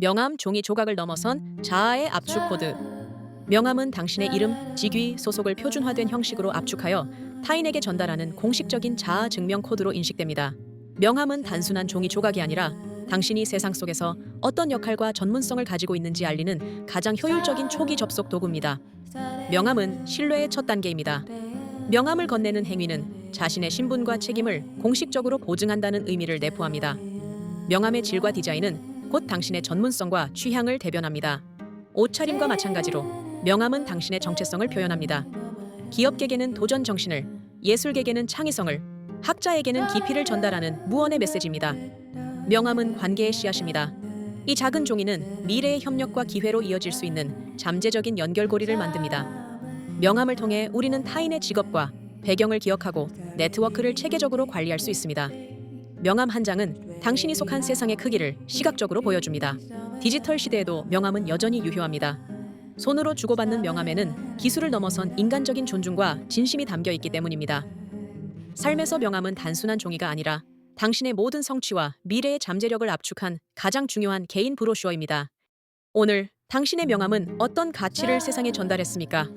명함 종이 조각을 넘어선 자아의 압축 코드. 명함은 당신의 이름, 직위, 소속을 표준화된 형식으로 압축하여 타인에게 전달하는 공식적인 자아 증명 코드로 인식됩니다. 명함은 단순한 종이 조각이 아니라 당신이 세상 속에서 어떤 역할과 전문성을 가지고 있는지 알리는 가장 효율적인 초기 접속 도구입니다. 명함은 신뢰의 첫 단계입니다. 명함을 건네는 행위는 자신의 신분과 책임을 공식적으로 보증한다는 의미를 내포합니다. 명함의 질과 디자인은 곧 당신의 전문성과 취향을 대변합니다. 옷차림과 마찬가지로 명함은 당신의 정체성을 표현합니다. 기업계에게는 도전 정신을, 예술계에게는 창의성을, 학자에게는 깊이를 전달하는 무언의 메시지입니다. 명함은 관계의 씨앗입니다. 이 작은 종이는 미래의 협력과 기회로 이어질 수 있는 잠재적인 연결고리를 만듭니다. 명함을 통해 우리는 타인의 직업과 배경을 기억하고 네트워크를 체계적으로 관리할 수 있습니다. 명함 한 장은 당신이 속한 세상의 크기를 시각적으로 보여줍니다. 디지털 시대에도 명함은 여전히 유효합니다. 손으로 주고받는 명함에는 기술을 넘어선 인간적인 존중과 진심이 담겨 있기 때문입니다. 삶에서 명함은 단순한 종이가 아니라 당신의 모든 성취와 미래의 잠재력을 압축한 가장 중요한 개인 브로슈어입니다. 오늘 당신의 명함은 어떤 가치를 세상에 전달했습니까?